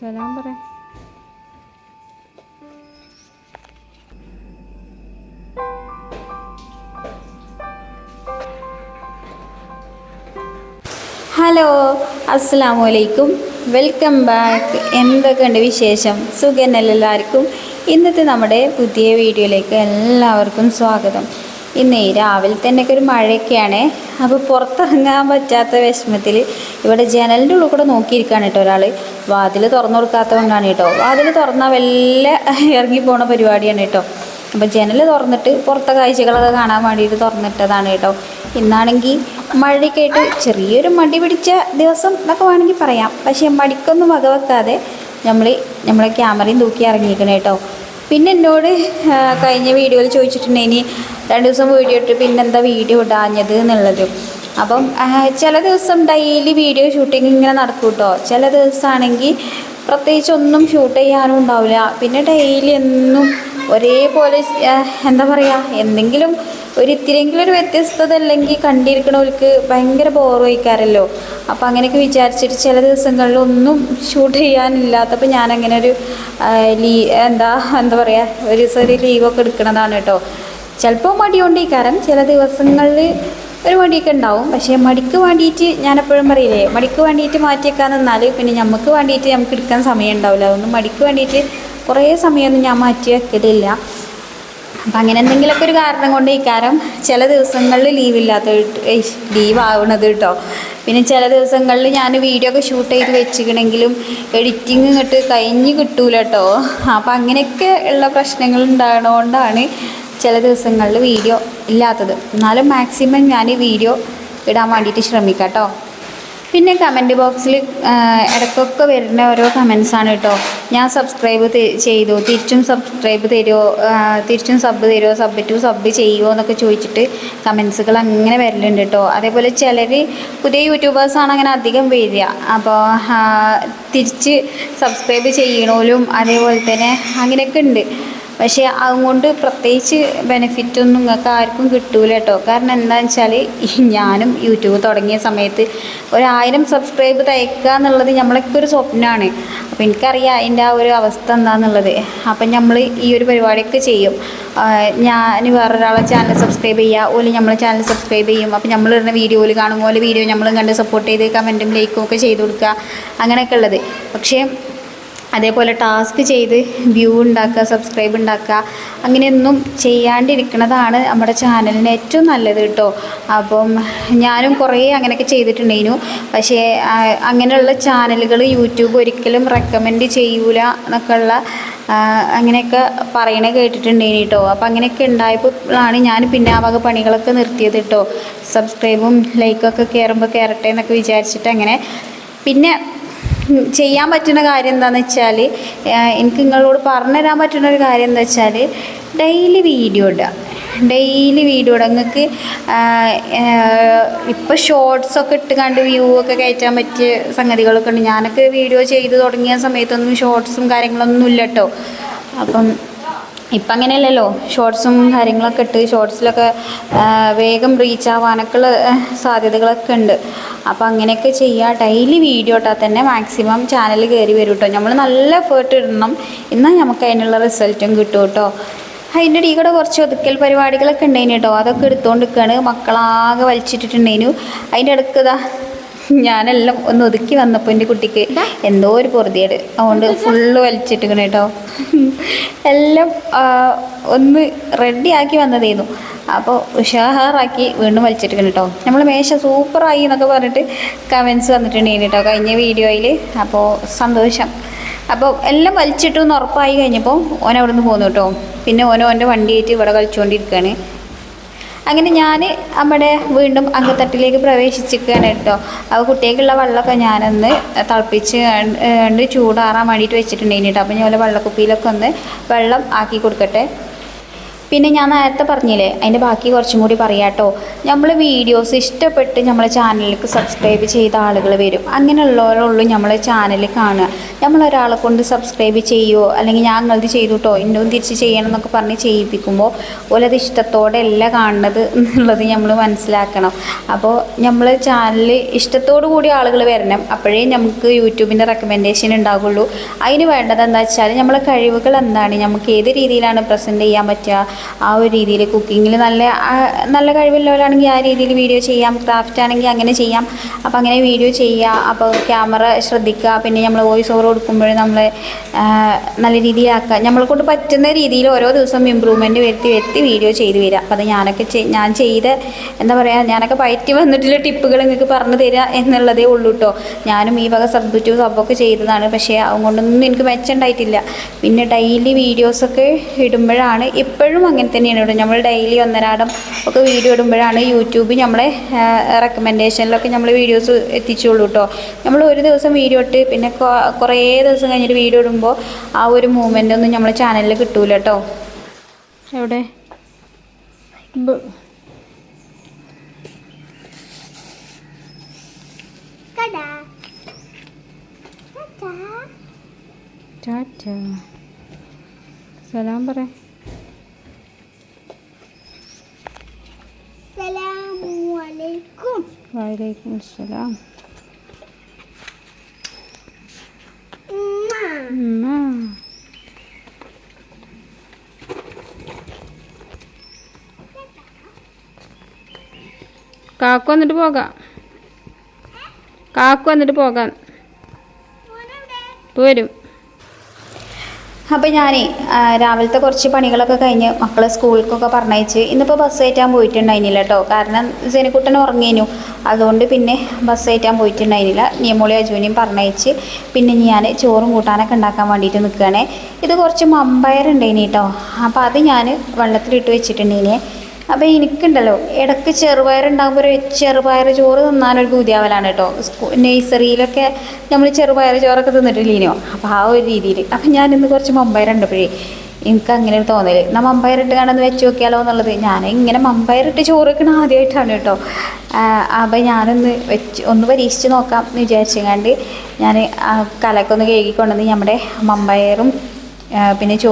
സലാം പറ ഹലോ അസ്സാം വലൈക്കും വെൽക്കം ബാക്ക് എന്തൊക്കെയുണ്ട് വിശേഷം? സുഖനല്ല എല്ലാവർക്കും. ഇന്നത്തെ നമ്മുടെ പുതിയ വീഡിയോയിലേക്ക് എല്ലാവർക്കും സ്വാഗതം. ഇന്നേ രാവിലെ തന്നെ ഒരു മഴയൊക്കെയാണ്. അപ്പോൾ പുറത്തിറങ്ങാൻ പറ്റാത്ത വിഷമത്തിൽ ഇവിടെ ജനലിന്റെ ഉള്ളിൽ കൂടെ നോക്കിയിരിക്കുകയാണ് കേട്ടോ ഒരാൾ വാതിൽ തുറന്നു കൊടുക്കാത്തതുകൊണ്ടാണ് കേട്ടോ. വാതിൽ തുറന്നാൽ വല്ല ഇറങ്ങി പോണ പരിപാടിയാണ് കേട്ടോ. അപ്പോൾ ജനൽ തുറന്നിട്ട് പുറത്തെ കാഴ്ചകളൊക്കെ കാണാൻ വേണ്ടിയിട്ട് തുറന്നിട്ടതാണ് കേട്ടോ. ഇന്നാണെങ്കിൽ മഴയൊക്കെ ആയിട്ട് ചെറിയൊരു മടി പിടിച്ച ദിവസം എന്നൊക്കെ വേണമെങ്കിൽ പറയാം. പക്ഷേ മടിക്കൊന്നും വകവെക്കാതെ നമ്മൾ നമ്മളെ ക്യാമറയും തൂക്കി ഇറങ്ങിയിരിക്കണം കേട്ടോ. പിന്നെ എന്നോട് കഴിഞ്ഞ വീഡിയോയിൽ ചോദിച്ചിട്ടുണ്ടെങ്കിൽ രണ്ട് ദിവസം വീഡിയോ ഇട്ട് പിന്നെന്താ വീഡിയോ ഇടാഞ്ഞത് എന്നുള്ളത്. അപ്പം ചില ദിവസം ഡെയിലി വീഡിയോ ഷൂട്ടിങ് ഇങ്ങനെ നടക്കും കേട്ടോ ചില ദിവസമാണെങ്കിൽ പ്രത്യേകിച്ച് ഒന്നും ഷൂട്ട് ചെയ്യാനും ഉണ്ടാവില്ല. പിന്നെ ഡെയിലി എന്നും ഒരേപോലെ എന്താ പറയുക എന്തെങ്കിലും ഒരു ഇത്തിരിയെങ്കിലും ഒരു വ്യത്യസ്തത അല്ലെങ്കിൽ കണ്ടിരിക്കണവർക്ക് ഭയങ്കര ബോർ വയ്ക്കാറല്ലോ അപ്പം അങ്ങനെയൊക്കെ വിചാരിച്ചിട്ട് ചില ദിവസങ്ങളിലൊന്നും ഷൂട്ട് ചെയ്യാനില്ലാത്തപ്പോൾ ഞാനങ്ങനെ ഒരു ലീ എന്താ എന്താ പറയുക ഒരു ദിവസം ഒരു ലീവൊക്കെ എടുക്കണതാണ് കേട്ടോ ചിലപ്പോൾ മടിയുണ്ട് കാരണം ചില ദിവസങ്ങളിൽ ഒരു മടിയൊക്കെ ഉണ്ടാവും. പക്ഷേ മടിക്ക് വേണ്ടിയിട്ട് ഞാൻ എപ്പോഴും പറയില്ലേ മടിക്ക് വേണ്ടിയിട്ട് മാറ്റിയേക്കാൻ നിന്നാൽ പിന്നെ നമുക്ക് വേണ്ടിയിട്ട് നമുക്ക് എടുക്കാൻ സമയം ഉണ്ടാവില്ല. അതുകൊണ്ട് മടിക്ക് വേണ്ടിയിട്ട് കുറേ സമയമൊന്നും ഞാൻ മാറ്റി വെക്കലില്ല. അപ്പം അങ്ങനെ എന്തെങ്കിലുമൊക്കെ ഒരു കാരണം കൊണ്ട് ഈ കാരണം ചില ദിവസങ്ങളിൽ ലീവില്ലാത്ത ലീവ് ആവണത് കേട്ടോ പിന്നെ ചില ദിവസങ്ങളിൽ ഞാൻ വീഡിയോ ഒക്കെ ഷൂട്ട് ചെയ്ത് വെച്ചിക്കണമെങ്കിലും എഡിറ്റിങ് ഇങ്ങോട്ട് കഴിഞ്ഞ് കിട്ടൂല കേട്ടോ അപ്പം അങ്ങനെയൊക്കെ ഉള്ള പ്രശ്നങ്ങൾ ഉണ്ടാകണോണ്ടാണ് ചില ദിവസങ്ങളിൽ വീഡിയോ ഇല്ലാത്തത്. എന്നാലും മാക്സിമം ഞാൻ ഈ വീഡിയോ ഇടാൻ വേണ്ടിയിട്ട് ശ്രമിക്കാം കേട്ടോ പിന്നെ കമന്റ് ബോക്സിൽ ഇടയ്ക്കൊക്കെ വരുന്ന ഓരോ കമൻസാണ് കേട്ടോ ഞാൻ സബ്സ്ക്രൈബ് ചെയ്തു? തിരിച്ചും സബ്സ്ക്രൈബ് തരുമോ തിരിച്ചും സബ് തരുമോ സബ് ടു സബ് ചെയ്യുമോ എന്നൊക്കെ ചോദിച്ചിട്ട് കമൻസുകൾ അങ്ങനെ വരലുണ്ട് കേട്ടോ അതേപോലെ ചിലർ പുതിയ യൂട്യൂബേഴ്സാണ് അങ്ങനെ അധികം വരിക. അപ്പോൾ തിരിച്ച് സബ്സ്ക്രൈബ് ചെയ്യണോലും അതേപോലെ തന്നെ അങ്ങനെയൊക്കെ ഉണ്ട്. പക്ഷേ അതുകൊണ്ട് പ്രത്യേകിച്ച് ബെനിഫിറ്റ് ഒന്നും നിങ്ങൾക്ക് ആർക്കും കിട്ടൂല കേട്ടോ കാരണം എന്താണെന്ന് വെച്ചാൽ ഞാനും യൂട്യൂബ് തുടങ്ങിയ സമയത്ത് ഒരായിരം സബ്സ്ക്രൈബ് തയ്ക്കുക എന്നുള്ളത് നമ്മളൊക്കെ ഒരു സ്വപ്നമാണ് അപ്പോൾ എനിക്കറിയാം അതിന്റെ ആ ഒരു അവസ്ഥ എന്താണെന്നുള്ളത് അപ്പം നമ്മൾ ഈ ഒരു പരിപാടിയൊക്കെ ചെയ്യും. ഞാൻ വേറൊരാളെ ചാനൽ സബ്സ്ക്രൈബ് ചെയ്യുക ഓൽ നമ്മൾ ചാനൽ സബ്സ്ക്രൈബ് ചെയ്യും. അപ്പോൾ നമ്മൾ ഇടുന്ന വീഡിയോയിൽ കാണുമ്പോൾ വീഡിയോ നമ്മളും കണ്ട് സപ്പോർട്ട് ചെയ്ത് കമന്റും ലൈക്കും ഒക്കെ ചെയ്ത് കൊടുക്കുക അങ്ങനെയൊക്കെ ഉള്ളത്. പക്ഷേ അതേപോലെ ടാസ്ക് ചെയ്ത് വ്യൂ ഉണ്ടാക്കുക സബ്സ്ക്രൈബ് ഉണ്ടാക്കുക അങ്ങനെയൊന്നും ചെയ്യാണ്ടിരിക്കുന്നതാണ് നമ്മുടെ ചാനലിന് ഏറ്റവും നല്ലത് കേട്ടോ. അപ്പം ഞാനും കുറേ അങ്ങനെയൊക്കെ ചെയ്തിട്ടുണ്ടായിരുന്നു. പക്ഷേ അങ്ങനെയുള്ള ചാനലുകൾ യൂട്യൂബ് ഒരിക്കലും റെക്കമെൻഡ് ചെയ്യൂല എന്നൊക്കെയുള്ള അങ്ങനെയൊക്കെ പറയണേ കേട്ടിട്ടുണ്ടായിരുന്നു കേട്ടോ. അപ്പം അങ്ങനെയൊക്കെ ഉണ്ടായപ്പോഴാണ് ഞാൻ പിന്നെ ആ വക പണികളൊക്കെ നിർത്തിയത് കേട്ടോ. സബ്സ്ക്രൈബും ലൈക്കൊക്കെ കയറുമ്പോൾ കയറട്ടെ എന്നൊക്കെ വിചാരിച്ചിട്ട് അങ്ങനെ. പിന്നെ ചെയ്യാൻ പറ്റുന്ന കാര്യം എന്താണെന്ന് വെച്ചാൽ എനിക്ക് നിങ്ങളോട് പറഞ്ഞുതരാൻ പറ്റുന്ന ഒരു കാര്യം എന്താ വെച്ചാൽ ഡെയിലി വീഡിയോ ഇടുക. ഡെയിലി വീഡിയോ ഇടുക. നിങ്ങൾക്ക് ഇപ്പോൾ ഷോർട്സൊക്കെ ഇട്ട് കണ്ട് വ്യൂ ഒക്കെ കയറ്റാൻ പറ്റിയ സംഗതികളൊക്കെ ഉണ്ട്. ഞാനൊക്കെ വീഡിയോ ചെയ്ത് തുടങ്ങിയ സമയത്തൊന്നും ഷോർട്സും കാര്യങ്ങളൊന്നും ഇല്ല കേട്ടോ അപ്പം ഇപ്പം അങ്ങനെയല്ലല്ലോ. ഷോർട്സും കാര്യങ്ങളൊക്കെ ഇട്ട് ഷോർട്സിലൊക്കെ വേഗം റീച്ച് ആവാനൊക്കെയുള്ള സാധ്യതകളൊക്കെ ഉണ്ട്. അപ്പോൾ അങ്ങനെയൊക്കെ ചെയ്യുക ഡെയിലി വീഡിയോ ഇട്ടാൽ തന്നെ മാക്സിമം ചാനൽ കയറി വരും കേട്ടോ നമ്മൾ നല്ല എഫേർട്ട് ഇടണം. എന്നാൽ നമുക്ക് അതിനുള്ള റിസൾട്ടും കിട്ടും കേട്ടോ അതിന്റെ ഇടയിൽ കൂടെ കുറച്ച് ഒതുക്കൽ പരിപാടികളൊക്കെ ഉണ്ടായിന് കേട്ടോ അതൊക്കെ എടുത്തുകൊണ്ട് നിൽക്കുകയാണ് മക്കളാകെ വലിച്ചിട്ടിട്ടുണ്ടായിരുന്നു അതിന്റെ ഇടയ്ക്ക് ഇതാ ഞാനെല്ലാം ഒന്ന് ഒതുക്കി വന്നപ്പോൾ എന്റെ കുട്ടിക്ക് എന്തോ ഒരു പൊറുതിയേട് അതുകൊണ്ട് ഫുള്ള് വലിച്ചിട്ടിക്കണ കേട്ടോ എല്ലാം ഒന്ന് റെഡിയാക്കി വന്നതേന്നു അപ്പോൾ ഉഷാറാക്കി വീണ്ടും വലിച്ചിട്ടിക്കണം കേട്ടോ നമ്മൾ മേശ സൂപ്പറായി എന്നൊക്കെ പറഞ്ഞിട്ട് കമൻസ് വന്നിട്ടുണ്ടായിരുന്നു കേട്ടോ കഴിഞ്ഞ വീഡിയോയിൽ അപ്പോൾ സന്തോഷം. അപ്പോൾ എല്ലാം വലിച്ചിട്ടു എന്ന് ഉറപ്പായി കഴിഞ്ഞപ്പോൾ ഓൻ അവിടെ നിന്ന് പോന്നു കേട്ടോ പിന്നെ ഓനോ ഓന്റെ വണ്ടിയായിട്ട് ഇവിടെ കളിച്ചുകൊണ്ടിരിക്കുകയാണ് അങ്ങനെ ഞാൻ നമ്മുടെ വീണ്ടും അങ്കത്തട്ടിലേക്ക് പ്രവേശിച്ചിരിക്കുകയാണ് കേട്ടോ. അപ്പോൾ കുട്ടികൾക്കുള്ള വെള്ളമൊക്കെ ഞാനൊന്ന് തിളപ്പിച്ച് ചൂടാറാൻ വേണ്ടിയിട്ട് വെച്ചിട്ടുണ്ടെങ്കിൽ കേട്ടോ. അപ്പോൾ ഞാൻ വെള്ളക്കുപ്പിയിലൊക്കെ ഒന്ന് വെള്ളം ആക്കി കൊടുക്കട്ടെ. പിന്നെ ഞാൻ നേരത്തെ പറഞ്ഞില്ലേ അതിന്റെ ബാക്കി കുറച്ചും കൂടി പറയാം കേട്ടോ നമ്മൾ വീഡിയോസ് ഇഷ്ടപ്പെട്ട് നമ്മളെ ചാനലിലേക്ക് സബ്സ്ക്രൈബ് ചെയ്ത ആളുകൾ വരും. അങ്ങനെയുള്ളവരുള്ളൂ നമ്മളെ ചാനൽ കാണുക. നമ്മളൊരാളെ കൊണ്ട് സബ്സ്ക്രൈബ് ചെയ്യുമോ അല്ലെങ്കിൽ ഞാൻ ഞങ്ങളത് ചെയ്തു കേട്ടോ ഇന്നും തിരിച്ച് ചെയ്യണം എന്നൊക്കെ പറഞ്ഞ് ചെയ്യിപ്പിക്കുമ്പോൾ ഓലത് ഇഷ്ടത്തോടെ അല്ല കാണുന്നത് എന്നുള്ളത് നമ്മൾ മനസ്സിലാക്കണം. അപ്പോൾ നമ്മൾ ചാനൽ ഇഷ്ടത്തോടു കൂടി ആളുകൾ വരണം. അപ്പോഴേ നമുക്ക് യൂട്യൂബിന്റെ റെക്കമെൻഡേഷൻ ഉണ്ടാകുള്ളൂ അതിന് വേണ്ടത് എന്താ വെച്ചാൽ നമ്മളെ കഴിവുകൾ എന്താണ്? നമുക്ക് ഏത് രീതിയിലാണ് പ്രസന്റ് ചെയ്യാൻ പറ്റുക? ആ ഒരു രീതിയിൽ കുക്കിങ്ങിൽ നല്ല നല്ല കഴിവുള്ളവരാണെങ്കിൽ ആ രീതിയിൽ വീഡിയോ ചെയ്യാം ക്രാഫ്റ്റ് ആണെങ്കിൽ അങ്ങനെ ചെയ്യാം. അപ്പോൾ അങ്ങനെ വീഡിയോ ചെയ്യുക അപ്പോൾ ക്യാമറ ശ്രദ്ധിക്കുക പിന്നെ നമ്മൾ വോയിസ് ഓവർ കൊടുക്കുമ്പോൾ നമ്മൾ നല്ല രീതിയിലാക്കുക നമ്മളെ കൊണ്ട് പറ്റുന്ന രീതിയിൽ ഓരോ ദിവസം ഇമ്പ്രൂവ്മെന്റ് വരുത്തി വരുത്തി വീഡിയോ ചെയ്ത് വരിക. അപ്പോൾ അത് ഞാനൊക്കെ ഞാൻ ചെയ്ത് എന്താ പറയുക ഞാനൊക്കെ പയറ്റി വന്നിട്ടുള്ള ടിപ്പുകൾ നിങ്ങൾക്ക് പറഞ്ഞു തരിക എന്നുള്ളതേ ഉള്ളൂ കേട്ടോ ഞാനും ഈ വക സബ്ജക്റ്റ് സബ്ബൊക്കെ ചെയ്തതാണ്. പക്ഷേ അതുകൊണ്ടൊന്നും എനിക്ക് മെച്ചമുണ്ടായിട്ടില്ല പിന്നെ ഡെയിലി വീഡിയോസൊക്കെ ഇടുമ്പോഴാണ് ഇപ്പോഴും അങ്ങനെ തന്നെയാണ് കേട്ടോ. നമ്മൾ ഡെയിലി ഒന്നരാടം ഒക്കെ വീഡിയോ ഇടുമ്പോഴാണ് യൂട്യൂബ് നമ്മളെ റെക്കമെൻഡേഷനിലൊക്കെ നമ്മൾ വീഡിയോസ് എത്തിച്ചുള്ളൂ കേട്ടോ. നമ്മൾ ഒരു ദിവസം വീഡിയോ ഇട്ട് പിന്നെ കുറേ ദിവസം കഴിഞ്ഞിട്ട് വീഡിയോ ഇടുമ്പോൾ ആ ഒരു മൂവ്മെന്റ് ഒന്നും നമ്മളെ ചാനലിൽ കിട്ടൂല കേട്ടോ. എവിടെ? സലാം പറ. വലൈക്കും അസ്സലാം. കാക്കു വന്നിട്ട് പോകാം. കാക്കു വന്നിട്ട് പോകാം. ഇപ്പോൾ വരും അപ്പോൾ ഞാൻ രാവിലത്തെ കുറച്ച് പണികളൊക്കെ കഴിഞ്ഞ് മക്കളെ സ്കൂളിലേക്കൊക്കെ പറഞ്ഞയച്ച് ഇന്നിപ്പോൾ ബസ് കയറ്റാൻ പോയിട്ടുണ്ടായിരുന്നില്ല കേട്ടോ കാരണം ജനക്കുട്ടൻ ഉറങ്ങിനു. അതുകൊണ്ട് പിന്നെ ബസ് കയറ്റാൻ പോയിട്ടുണ്ടായിരുന്നില്ല. നിയമോളി അജുവിനെയും പറഞ്ഞയച്ച് പിന്നെ ഞാൻ ചോറും കൂട്ടാനൊക്കെ ഉണ്ടാക്കാൻ വേണ്ടിയിട്ട് നിൽക്കുകയാണേ ഇത് കുറച്ച് മമ്പയർ ഉണ്ടായിനി കേട്ടോ അപ്പോൾ അത് ഞാൻ വെള്ളത്തിലിട്ട് വെച്ചിട്ടുണ്ടേനെ അപ്പോൾ എനിക്കുണ്ടല്ലോ ഇടയ്ക്ക് ചെറുപയറുണ്ടാകുമ്പോൾ ഒരു ചെറുപയർ ചോറ് തിന്നാനൊരു പൂതിയാവലാണ് കേട്ടോ. നേഴ്സറിയിലൊക്കെ നമ്മൾ ചെറുപയർ ചോറൊക്കെ തിന്നിട്ടില്ലേനോ അപ്പോൾ ആ ഒരു രീതിയിൽ അപ്പം ഞാനിന്ന് കുറച്ച് മമ്പയർ ഉണ്ടപ്പോഴേ എനിക്ക് അങ്ങനെ ഒരു തോന്നൽ മമ്പയർ ഇട്ട് കാണാൻ വെച്ച് നോക്കിയാലോ എന്നുള്ളത്. ഞാൻ ഇങ്ങനെ മമ്പയർ ഇട്ട് ചോറ് വെക്കണ ആദ്യമായിട്ടാണ് കേട്ടോ അപ്പോൾ ഞാനൊന്ന് വെച്ച് ഒന്ന് പരീക്ഷിച്ച് നോക്കാം എന്ന് വിചാരിച്ചങ്ങാണ്ട് ഞാൻ കലക്കൊന്ന് കഴുകിക്കൊണ്ടുവന്ന് നമ്മുടെ മമ്പയറും പിന്നെ ചോ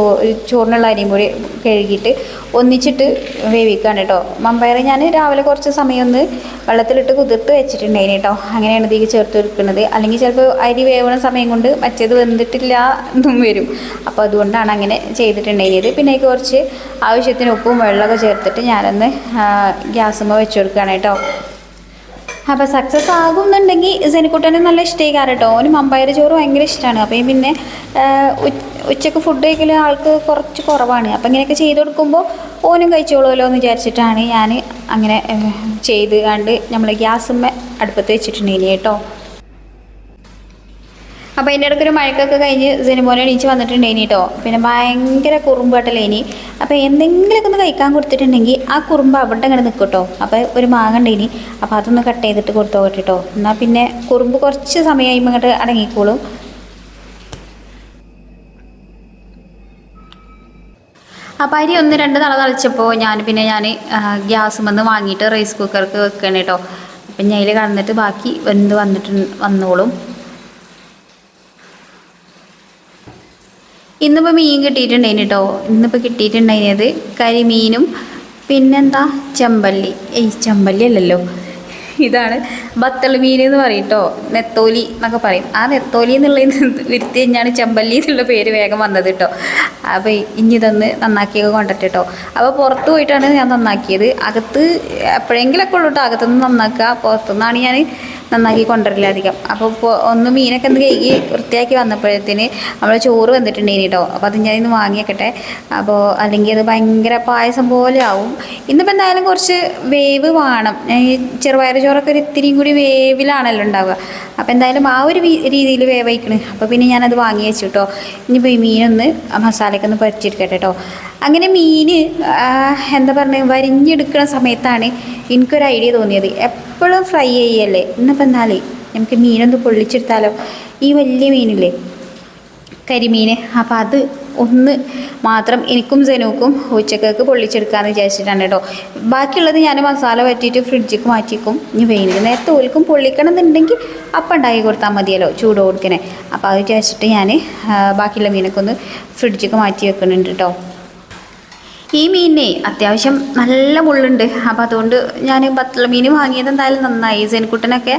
ചോറിനുള്ള അരിയും കൂടി കഴുകിയിട്ട് ഒന്നിച്ചിട്ട് വേവിക്കുകയാണ് കേട്ടോ മമ്പയർ ഞാൻ രാവിലെ കുറച്ച് സമയം ഒന്ന് വെള്ളത്തിലിട്ട് കുതിർത്ത് വെച്ചിട്ടുണ്ടായിന് കേട്ടോ അങ്ങനെയാണ് ഇതിലേക്ക് ചേർത്ത് വെക്കുന്നത് അല്ലെങ്കിൽ ചിലപ്പോൾ അരി വേവണ സമയം കൊണ്ട് മറ്റേത് വെന്തിട്ടില്ല എന്നും വരും. അപ്പോൾ അതുകൊണ്ടാണ് അങ്ങനെ ചെയ്തിട്ടുണ്ടായിരുന്നത് പിന്നെ കുറച്ച് ആവശ്യത്തിന് ഉപ്പും വെള്ളമൊക്കെ ചേർത്തിട്ട് ഞാനൊന്ന് ഗ്യാസുമ്പോൾ വെച്ച് കൊടുക്കുകയാണ് കേട്ടോ അപ്പോൾ സക്സസ് ആകുന്നുണ്ടെങ്കിൽ സെനിക്കുട്ടനെ നല്ല ഇഷ്ടമായി കേട്ടോ ഓന് മമ്പയർ ചോറ് ഭയങ്കര ഇഷ്ടമാണ് അപ്പോൾ പിന്നെ ഉച്ചയ്ക്ക് ഫുഡ് കഴിക്കൽ ആൾക്ക് കുറച്ച് കുറവാണ്. അപ്പോൾ ഇങ്ങനെയൊക്കെ ചെയ്ത് കൊടുക്കുമ്പോൾ ഓനും കഴിച്ചോളുമല്ലോ എന്ന് വിചാരിച്ചിട്ടാണ് ഞാൻ അങ്ങനെ ചെയ്ത് കണ്ട് നമ്മൾ ഗ്യാസുമ്മ അടുപ്പത്ത് വെച്ചിട്ടുണ്ടെങ്കിൽ കേട്ടോ അപ്പോൾ അതിന്റെ ഇടയ്ക്ക് ഒരു മഴക്കൊക്കെ കഴിഞ്ഞ് സിനിമോനെ എണീച്ച് വന്നിട്ടുണ്ടേനി കേട്ടോ പിന്നെ ഭയങ്കര ഇനി. അപ്പോൾ എന്തെങ്കിലുമൊക്കെ ഒന്ന് കഴിക്കാൻ കൊടുത്തിട്ടുണ്ടെങ്കിൽ ആ കുറുമ്പ് അവിടെ ഇങ്ങനെ നിൽക്കും കേട്ടോ അപ്പോൾ ഒരു മാങ്ങ ഉണ്ടേനി അപ്പോൾ അതൊന്ന് കട്ട് ചെയ്തിട്ട് കൊടുത്തു കേട്ടോ എന്നാൽ പിന്നെ കുറുമ്പ് കുറച്ച് സമയം കഴിയുമ്പോൾ ഇങ്ങോട്ട് അടങ്ങിക്കോളും. അപ്പോൾ അരി ഒന്ന് രണ്ട് തള തളിച്ചപ്പോൾ ഞാൻ പിന്നെ ഞാൻ ഗ്യാസ് വന്ന് വാങ്ങിയിട്ട് റൈസ് കുക്കർക്ക് വെക്കണം കേട്ടോ അപ്പം ഞാൻ കടന്നിട്ട് ബാക്കി എന്ത് വന്നിട്ട് വന്നോളും. ഇന്നിപ്പോൾ മീൻ കിട്ടിയിട്ടുണ്ടായിന് കേട്ടോ ഇന്നിപ്പോൾ കിട്ടിയിട്ടുണ്ടായിരുന്നത് കരിമീനും പിന്നെന്താ ചെമ്പല്ലി. ഏയ് ചെമ്പല്ലി അല്ലല്ലോ. ഇതാണ് ബത്തൽ മീൻ എന്ന് പറയും നെത്തോലി എന്നൊക്കെ പറയും. ആ നെത്തോലി എന്നുള്ള വിരുത്തി കഴിഞ്ഞാണ് ചെമ്പല്ലി എന്നുള്ള പേര് വേഗം വന്നത് കേട്ടോ അപ്പോൾ ഇനി ഇതൊന്ന് നന്നാക്കിയൊക്കെ കൊണ്ടിട്ട് കേട്ടോ അപ്പോൾ പുറത്ത് പോയിട്ടാണ് ഞാൻ നന്നാക്കിയത്. അകത്ത് എപ്പോഴെങ്കിലൊക്കെ ഉള്ളൂ കേട്ടോ അകത്തുനിന്ന് നന്നാക്കുക. പുറത്തുനിന്നാണ് ഞാൻ നന്നാക്കി കൊണ്ടുവരില്ല അധികം. അപ്പോൾ ഇപ്പോൾ ഒന്ന് മീനൊക്കെ ഒന്ന് കഴുകി വൃത്തിയാക്കി വന്നപ്പോഴത്തേന് നമ്മൾ ചോറ് വന്നിട്ടുണ്ടെങ്കിൽ കേട്ടോ അപ്പോൾ അത് ഞാൻ ഇന്ന് വാങ്ങിയേക്കട്ടെ. അപ്പോൾ അല്ലെങ്കിൽ അത് ഭയങ്കര പായസം പോലെ ആവും. ഇന്നിപ്പോൾ എന്തായാലും കുറച്ച് വേവ് വേണം. ഈ ചെറുപയർ ചോറൊക്കെ ഒരു ഇത്തിരിയും കൂടി വേവിലാണല്ലോ ഉണ്ടാവുക. അപ്പോൾ എന്തായാലും ആ ഒരു രീതിയിൽ വേവയിക്കണ് അപ്പോൾ പിന്നെ ഞാനത് വാങ്ങി വെച്ചു കേട്ടോ ഇനിയിപ്പോൾ ഈ മീനൊന്ന് മസാലയ്ക്കൊന്ന് മസാലയൊക്കെ കേട്ടോ അങ്ങനെ മീൻ എന്താ പറയുക വരിഞ്ഞെടുക്കുന്ന സമയത്താണ് എനിക്കൊരു ഐഡിയ തോന്നിയത്. എപ്പോഴും ഫ്രൈ ചെയ്യല്ലേ? ഇന്നിപ്പോൾ എന്നാൽ നമുക്ക് മീനൊന്ന് പൊള്ളിച്ചെടുത്താലോ? ഈ വലിയ മീനില്ലേ? കരിമീൻ അപ്പോൾ അത് ഒന്ന് മാത്രം എനിക്കും ജനുക്കും ഉച്ചക്കേക്ക് പൊള്ളിച്ചെടുക്കാമെന്ന് വിചാരിച്ചിട്ടാണ് കേട്ടോ. ബാക്കിയുള്ളത് ഞാൻ മസാല പറ്റിയിട്ട് ഫ്രിഡ്ജിക്ക് മാറ്റിക്കും. ഇനി വൈകുന്നേരത്തെ ഓൽക്കും പൊള്ളിക്കണം എന്നുണ്ടെങ്കിൽ അപ്പം ഉണ്ടാക്കി കൊടുത്താൽ മതിയല്ലോ ചൂട് കൊടുക്കണേ. അപ്പോൾ അത് വിചാരിച്ചിട്ട് ഞാൻ ബാക്കിയുള്ള മീനൊക്കെ ഒന്ന് ഫ്രിഡ്ജിക്ക് മാറ്റി വെക്കുന്നുണ്ട് കേട്ടോ. ഈ മീനിനെ അത്യാവശ്യം നല്ല മുള്ളുണ്ട്. അപ്പോൾ അതുകൊണ്ട് ഞാൻ ബത്തള മീൻ വാങ്ങിയത് എന്തായാലും നന്നായി. സെൻകുട്ടനൊക്കെ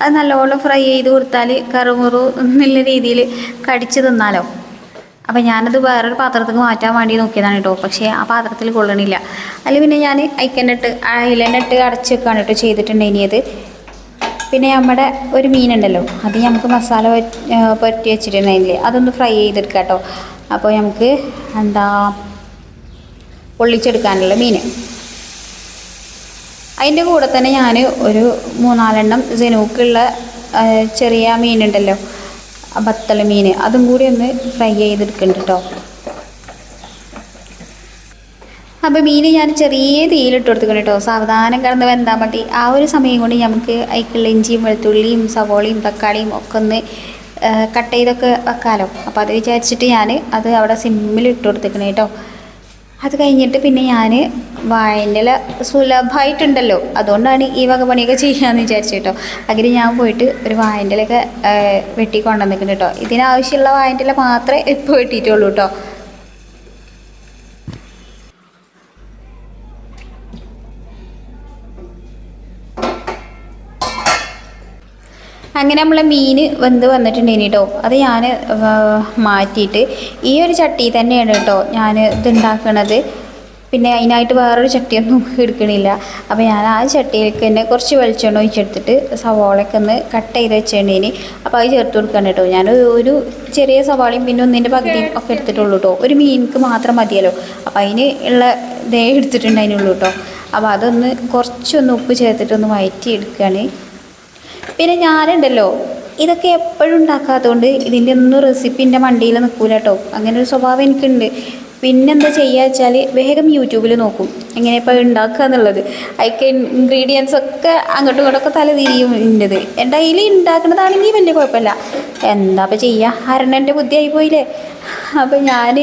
അത് നല്ലോണം ഫ്രൈ ചെയ്ത് കൊടുത്താൽ കറുമുറു നല്ല രീതിയിൽ കടിച്ച് തിന്നാലോ. അപ്പോൾ ഞാനത് വേറൊരു പാത്രത്തേക്ക് മാറ്റാൻ വേണ്ടി നോക്കിയതാണ് കേട്ടോ. പക്ഷേ ആ പാത്രത്തിൽ കൊള്ളണില്ല. അതിൽ പിന്നെ ഞാൻ അയക്കനിട്ട് അയിലനിട്ട് അടച്ച് വെക്കുകയാണ് കേട്ടോ ചെയ്തിട്ടുണ്ടായിനിയത് പിന്നെ നമ്മുടെ ഒരു മീനുണ്ടല്ലോ അത് നമുക്ക് മസാല പൊറ്റി വെച്ചിട്ടുണ്ടെങ്കിൽ അതൊന്ന് ഫ്രൈ ചെയ്തെടുക്കാം കേട്ടോ. അപ്പോൾ നമുക്ക് എന്താ പൊള്ളിച്ചെടുക്കാനുള്ള മീൻ. അതിന്റെ കൂടെ തന്നെ ഞാൻ ഒരു മൂന്നാലെണ്ണം ജനൂക്കുള്ള ചെറിയ മീനുണ്ടല്ലോ ബത്തൽ മീൻ. അതും കൂടി ഒന്ന് ഫ്രൈ ചെയ്തെടുക്കുന്നുണ്ട് കേട്ടോ അപ്പോൾ മീൻ ഞാൻ ചെറിയ തീയിലിട്ട് കൊടുത്തിട്ടുണ്ട് കേട്ടോ സാവധാനം കിടന്ന് വെന്താൻ വേണ്ടി ആ ഒരു സമയം കൊണ്ട് നമുക്ക് അതിക്കുള്ള ഇഞ്ചിയും വെളുത്തുള്ളിയും സവോളയും തക്കാളിയും ഒക്കെ ഒന്ന് കട്ട് ചെയ്തൊക്കെ വെക്കാമല്ലോ അപ്പോൾ അത് വിചാരിച്ചിട്ട് ഞാൻ അത് അവിടെ സിമ്മിൽ ഇട്ട് കൊടുത്തിക്കണേ കേട്ടോ. അത് കഴിഞ്ഞിട്ട് പിന്നെ ഞാൻ വാഴന്റെ ഇല സുലഭമായിട്ടുണ്ടല്ലോ. അതുകൊണ്ടാണ് ഈ വക പണിയൊക്കെ ചെയ്യാമെന്ന് വിചാരിച്ചു കേട്ടോ അങ്ങനെ ഞാൻ പോയിട്ട് ഒരു വായന്റെ വെട്ടി കൊണ്ടുവന്നിട്ടുണ്ട് കേട്ടോ. ഇതിനാവശ്യമുള്ള വായന്റെ മാത്രമേ ഇപ്പോൾ വെട്ടിയിട്ടുള്ളൂ കേട്ടോ. അങ്ങനെ നമ്മളെ മീൻ വെന്ത് വന്നിട്ടുണ്ടേനി കേട്ടോ അത് ഞാൻ മാറ്റിയിട്ട് ഈ ഒരു ചട്ടി തന്നെയാണ് കേട്ടോ ഞാൻ ഇതുണ്ടാക്കണത്. പിന്നെ അതിനായിട്ട് വേറൊരു ചട്ടിയൊന്നും എടുക്കണില്ല. അപ്പോൾ ഞാൻ ആ ചട്ടിയിലേക്ക് തന്നെ കുറച്ച് വെളിച്ചെണ്ണ ഒഴിച്ചെടുത്തിട്ട് സവാളയൊക്കെ ഒന്ന് കട്ട് ചെയ്ത് വെച്ചിട്ടുണ്ടെങ്കിൽ അപ്പോൾ അത് ചേർത്ത് കൊടുക്കണം കേട്ടോ ഞാൻ ഒരു ചെറിയ സവാളയും പിന്നെ ഒന്നിന്റെ പകുതിയും ഒക്കെ എടുത്തിട്ടുള്ളൂ കേട്ടോ ഒരു മീനിക്ക് മാത്രം മതിയല്ലോ. അപ്പോൾ അതിന് ഉള്ള ഇതേ എടുത്തിട്ടുണ്ടായിരുന്നുള്ളൂ കേട്ടോ അപ്പോൾ അതൊന്ന് കുറച്ചൊന്ന് ഉപ്പ് ചേർത്തിട്ടൊന്ന് വയറ്റി എടുക്കുകയാണ് പിന്നെ ഞാനുണ്ടല്ലോ. ഇതൊക്കെ എപ്പോഴും ഉണ്ടാക്കാത്തതുകൊണ്ട് ഇതിന്റെ ഒന്നും റെസിപ്പി എന്റെ മണ്ടിയിൽ നിൽക്കൂല കേട്ടോ അങ്ങനെ ഒരു സ്വഭാവം എനിക്കുണ്ട്. പിന്നെന്താ ചെയ്യുക വെച്ചാൽ വേഗം യൂട്യൂബിൽ നോക്കും. എങ്ങനെ ഇപ്പോൾ ഉണ്ടാക്കുക എന്നുള്ളത്. അതിക്ക് ഇൻഗ്രീഡിയൻസ് ഒക്കെ അങ്ങോട്ടും ഇങ്ങോട്ടൊക്കെ തല തിരിയും ഇന്റെത്. എന്റെ കയ്യിൽ ഉണ്ടാക്കുന്നതാണെങ്കിൽ വലിയ കുഴപ്പമില്ല. എന്താ ഇപ്പോൾ ചെയ്യുക ഹരണന്റെ ബുദ്ധിയായി പോയില്ലേ അപ്പോൾ ഞാൻ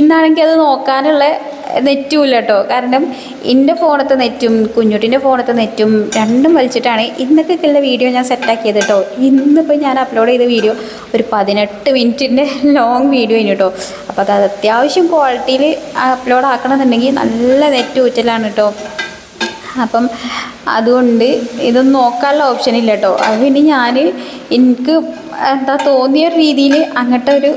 ഇന്നാണെങ്കിൽ അത് നോക്കാനുള്ള നെറ്റുമില്ല കേട്ടോ കാരണം എന്റെ ഫോണത്തെ നെറ്റും കുഞ്ഞുട്ടിന്റെ ഫോണത്തെ നെറ്റും രണ്ടും വലിച്ചിട്ടാണ് ഇന്നത്തേക്കുള്ള വീഡിയോ ഞാൻ സെറ്റാക്കിയത് കേട്ടോ ഇന്നിപ്പോൾ ഞാൻ അപ്ലോഡ് ചെയ്ത വീഡിയോ ഒരു പതിനെട്ട് മിനിറ്റിന്റെ ലോങ് വീഡിയോ ആണ് കേട്ടോ അപ്പോൾ അത് അത്യാവശ്യം ക്വാളിറ്റിയിൽ അപ്ലോഡ് ആക്കണമെന്നുണ്ടെങ്കിൽ നല്ല നെറ്റ് ഊറ്റലാണ് കേട്ടോ അപ്പം അതുകൊണ്ട് ഇതൊന്നും നോക്കാനുള്ള ഓപ്ഷൻ ഇല്ല കേട്ടോ അത് പിന്നെ ഞാൻ എനിക്ക് എന്താ തോന്നിയ രീതിയിൽ അങ്ങോട്ട് ഒരു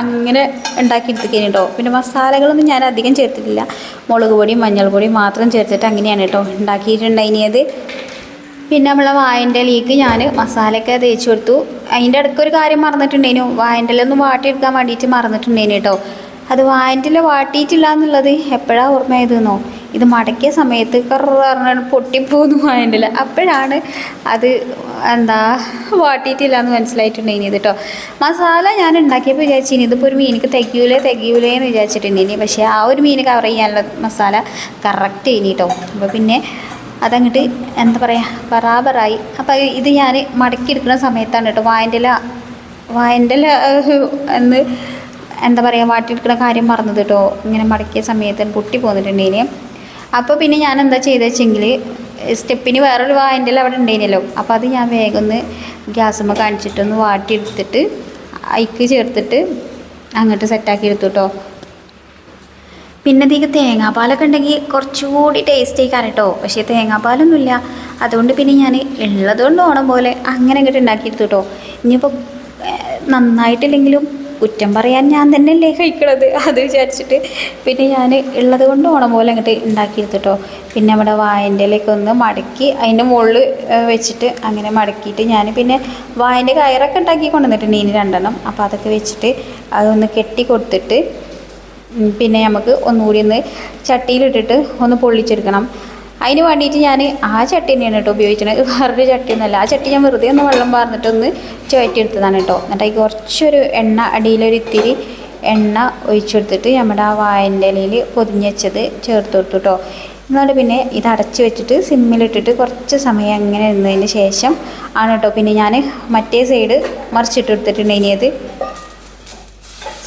അങ്ങനെ ഉണ്ടാക്കിയെടുത്തേക്കേന് കേട്ടോ പിന്നെ മസാലകളൊന്നും ഞാൻ അധികം ചേർത്തിട്ടില്ല. മുളക് പൊടിയും മഞ്ഞൾ മാത്രം ചേർത്തിട്ട് അങ്ങനെയാണ് കേട്ടോ ഉണ്ടാക്കിയിട്ടുണ്ടായിനിയത് പിന്നെ നമ്മളെ വായന്റെ ലീക്ക് ഞാൻ മസാലയൊക്കെ തേച്ച് കൊടുത്തു. അതിന്റെ ഇടയ്ക്ക് ഒരു കാര്യം മറന്നിട്ടുണ്ടേനു വായന്റെ ഒന്ന് വാട്ടിയെടുക്കാൻ വേണ്ടിയിട്ട് മറന്നിട്ടുണ്ടേനു കേട്ടോ. അത് വായന്റെ വാട്ടിയിട്ടില്ല എന്നുള്ളത് എപ്പോഴാണ് ഓർമ്മയായതെന്നോ? ഇത് മടക്കിയ സമയത്ത് കറു പൊട്ടിപ്പോന്നു ഇല അപ്പോഴാണ് അത് എന്താ വാട്ടിയിട്ടില്ല എന്ന് മനസ്സിലായിട്ടുണ്ടായിനി കേട്ടോ മസാല ഞാൻ ഉണ്ടാക്കിയപ്പോൾ വിചാരിച്ചിനി ഇതിപ്പോൾ ഒരു മീനിക്ക് തികയൂലേ തികയൂലേ എന്ന് വിചാരിച്ചിട്ടുണ്ടേനി പക്ഷേ ആ ഒരു മീൻ കവർ ചെയ്യാനുള്ള മസാല കറക്റ്റ് ഇനി കേട്ടോ അപ്പോൾ പിന്നെ അതങ്ങോട്ട് എന്താ പറയുക ബറാബറായി അപ്പോൾ ഇത് ഞാൻ മടക്കിയെടുക്കുന്ന സമയത്താണ് കേട്ടോ വായന്റെ വായന്റെ എന്ന് എന്താ പറയുക വാട്ടിയെടുക്കുന്ന കാര്യം മറന്നത് കേട്ടോ ഇങ്ങനെ മടക്കിയ സമയത്ത് പൊട്ടി പോന്നിട്ടുണ്ടേനി അപ്പോൾ പിന്നെ ഞാൻ എന്താ ചെയ്തത് വെച്ചെങ്കിൽ സ്റ്റെപ്പിന് വേറൊരു വായന്റെ അവിടെ ഉണ്ടായിരുന്നല്ലോ. അപ്പോൾ അത് ഞാൻ വേഗം ഒന്ന് ഗ്യാസുമ്മ കാണിച്ചിട്ടൊന്ന് വാട്ടിയെടുത്തിട്ട് അയിക്ക് ചേർത്തിട്ട് അങ്ങോട്ട് സെറ്റാക്കി എടുത്തു കേട്ടോ പിന്നെ ഇതിക്ക് തേങ്ങാപ്പാലൊക്കെ ഉണ്ടെങ്കിൽ കുറച്ചുകൂടി ടേസ്റ്റ് ആയിക്കാരം കേട്ടോ പക്ഷേ തേങ്ങാപ്പാലൊന്നുമില്ല. അതുകൊണ്ട് പിന്നെ ഞാൻ ഉള്ളതുകൊണ്ട് ഓണം പോലെ അങ്ങനെ അങ്ങോട്ട് ഉണ്ടാക്കിയെടുത്തു കേട്ടോ ഇനിയിപ്പോൾ നന്നായിട്ടില്ലെങ്കിലും കുറ്റം പറയാൻ ഞാൻ തന്നെയല്ലേ കഴിക്കണത്? അത് വിചാരിച്ചിട്ട് പിന്നെ ഞാൻ ഉള്ളത് കൊണ്ട് ഓണം പോലെ അങ്ങോട്ട് ഉണ്ടാക്കിയെടുത്തിട്ടോ പിന്നെ നമ്മുടെ വായന്റെ ഇലയൊക്കെ ഒന്ന് മടക്കി അതിന്റെ മുകളിൽ വെച്ചിട്ട് അങ്ങനെ മടക്കിയിട്ട് ഞാൻ പിന്നെ വായന്റെ കയറൊക്കെ ഉണ്ടാക്കി കൊണ്ടുവന്നിട്ടുണ്ട് ഇനി രണ്ടെണ്ണം. അപ്പോൾ അതൊക്കെ വെച്ചിട്ട് അതൊന്ന് കെട്ടി കൊടുത്തിട്ട് പിന്നെ നമുക്ക് ഒന്നുകൂടി ഒന്ന് ചട്ടിയിലിട്ടിട്ട് ഒന്ന് പൊള്ളിച്ചെടുക്കണം. അതിന് വേണ്ടിയിട്ട് ഞാൻ ആ ചട്ടി തന്നെയാണ് കേട്ടോ ഉപയോഗിച്ചത്. വേറൊരു ചട്ടിയൊന്നുമല്ല ആ ചട്ടി ഞാൻ വെറുതെ ഒന്ന് വെള്ളം പാർന്നിട്ടൊന്ന് ചുവറ്റിയെടുത്തതാണ് കേട്ടോ. എന്നിട്ട് അതിൽ കുറച്ചൊരു എണ്ണ അടിയിലൊരു ഇത്തിരി എണ്ണ ഒഴിച്ചെടുത്തിട്ട് നമ്മുടെ ആ വായന്റെ ഇലയിൽ പൊതിഞ്ഞത് ചേർത്ത് കൊടുത്തു കേട്ടോ. എന്നിട്ട് പിന്നെ ഇത് അടച്ചു വെച്ചിട്ട് സിമ്മിലിട്ടിട്ട് കുറച്ച് സമയം അങ്ങനെ ഇരുന്നതിന് ശേഷം ആണ് കേട്ടോ. പിന്നെ ഞാൻ മറ്റേ സൈഡ് മറിച്ചിട്ട് എടുത്തിട്ടുണ്ടായിനിയത്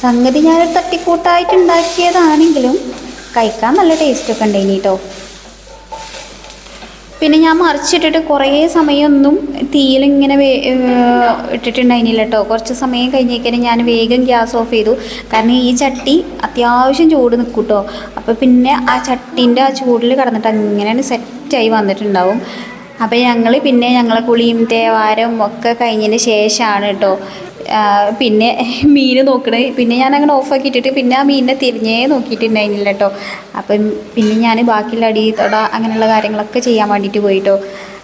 സംഗതി ഞാനൊരു തട്ടിക്കൂട്ടായിട്ട് ഉണ്ടാക്കിയതാണെങ്കിലും കഴിക്കാൻ നല്ല ടേസ്റ്റൊക്കെ ഉണ്ടായിനി കേട്ടോ. പിന്നെ ഞാൻ മറിച്ചിട്ടിട്ട് കുറേ സമയമൊന്നും തീയിലിങ്ങനെ വേ ഇട്ടിട്ടുണ്ടായിരുന്നില്ല കേട്ടോ. കുറച്ച് സമയം കഴിഞ്ഞേക്കാനും ഞാൻ വേഗം ഗ്യാസ് ഓഫ് ചെയ്തു. കാരണം ഈ ചട്ടി അത്യാവശ്യം ചൂട് നിൽക്കും കേട്ടോ അപ്പോൾ പിന്നെ ആ ചട്ടീന്റെ ആ ചൂടിൽ കിടന്നിട്ട് അങ്ങനെയാണ് സെറ്റായി വന്നിട്ടുണ്ടാവും. അപ്പോൾ ഞങ്ങൾ പിന്നെ ഞങ്ങളെ കുളിയും തേവാരം ഒക്കെ കഴിഞ്ഞതിന് ശേഷമാണ് കേട്ടോ പിന്നെ മീൻ നോക്കണേ. പിന്നെ ഞാൻ അങ്ങനെ ഓഫാക്കി ഇട്ടിട്ട് പിന്നെ ആ മീനിനെ തിരിഞ്ഞേ നോക്കിയിട്ടുണ്ടായിരുന്നില്ല കേട്ടോ അപ്പം പിന്നെ ഞാൻ ബാക്കിയുള്ള അടി തൊട അങ്ങനെയുള്ള കാര്യങ്ങളൊക്കെ ചെയ്യാൻ വേണ്ടിയിട്ട് പോയിട്ടോ.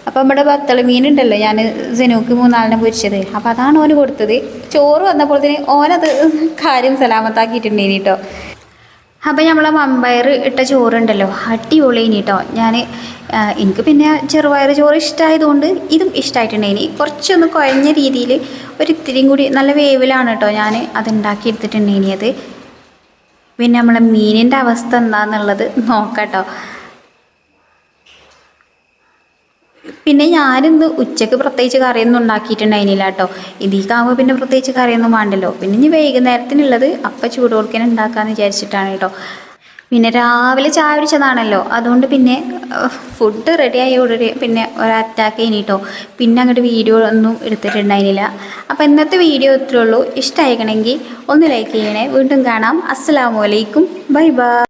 അപ്പം നമ്മുടെ ബത്തള മീനുണ്ടല്ലോ ഞാൻ സെനൂക്ക് മൂന്നാളിനെ പൊരിച്ചത്. അപ്പോൾ അതാണ് ഓന് കൊടുത്തത്. ചോറ് വന്നപ്പോഴത്തേന് ഓനത് കാര്യം സലാമത്താക്കിയിട്ടുണ്ടായിരുന്നു കേട്ടോ അപ്പോൾ നമ്മളെ വമ്പയർ ഇട്ട ചോറുണ്ടല്ലോ. അടിപൊളിയിനി കേട്ടോ ഞാൻ എനിക്ക് പിന്നെ ചെറുപയർ ചോറ് ഇഷ്ടമായതുകൊണ്ട് ഇതും ഇഷ്ടമായിട്ടുണ്ടായിനി കുറച്ചൊന്ന് കുഴഞ്ഞ രീതിയിൽ ഒരു ഇത്തിരിയും കൂടി നല്ല വേവിലാണ് കേട്ടോ ഞാൻ അത് ഉണ്ടാക്കി എടുത്തിട്ടുണ്ടായിനിയത് പിന്നെ നമ്മളെ മീനിന്റെ അവസ്ഥ എന്താണെന്നുള്ളത് നോക്കാം കേട്ടോ പിന്നെ ഞാനിന്ന് ഉച്ചയ്ക്ക് പ്രത്യേകിച്ച് കറിയൊന്നും ഉണ്ടാക്കിയിട്ടുണ്ടായിരുന്നില്ല കേട്ടോ ഇതിക്കാകുമ്പോൾ പിന്നെ പ്രത്യേകിച്ച് കറിയൊന്നും വേണ്ടല്ലോ. പിന്നെ ഇനി വൈകുന്നേരത്തിനുള്ളത് അപ്പം ചൂട് കൊടുക്കാൻ ഉണ്ടാക്കാമെന്ന് വിചാരിച്ചിട്ടാണ് കേട്ടോ പിന്നെ രാവിലെ ചായ കുടിച്ചതാണല്ലോ. അതുകൊണ്ട് പിന്നെ ഫുഡ് റെഡിയായി ഉടനെ പിന്നെ ഒരു അറ്റാക്ക് കഴിഞ്ഞിട്ടോ പിന്നെ അങ്ങോട്ട് വീഡിയോ ഒന്നും എടുത്തിട്ടുണ്ടായിരുന്നില്ല. അപ്പോൾ ഇന്നത്തെ വീഡിയോ ഇത്രയുള്ളൂ ഇഷ്ടമായിക്കണമെങ്കിൽ ഒന്ന് ലൈക്ക് ചെയ്യണേ. വീണ്ടും കാണാം. അസ്സലാമു അലൈക്കും. Bye bye.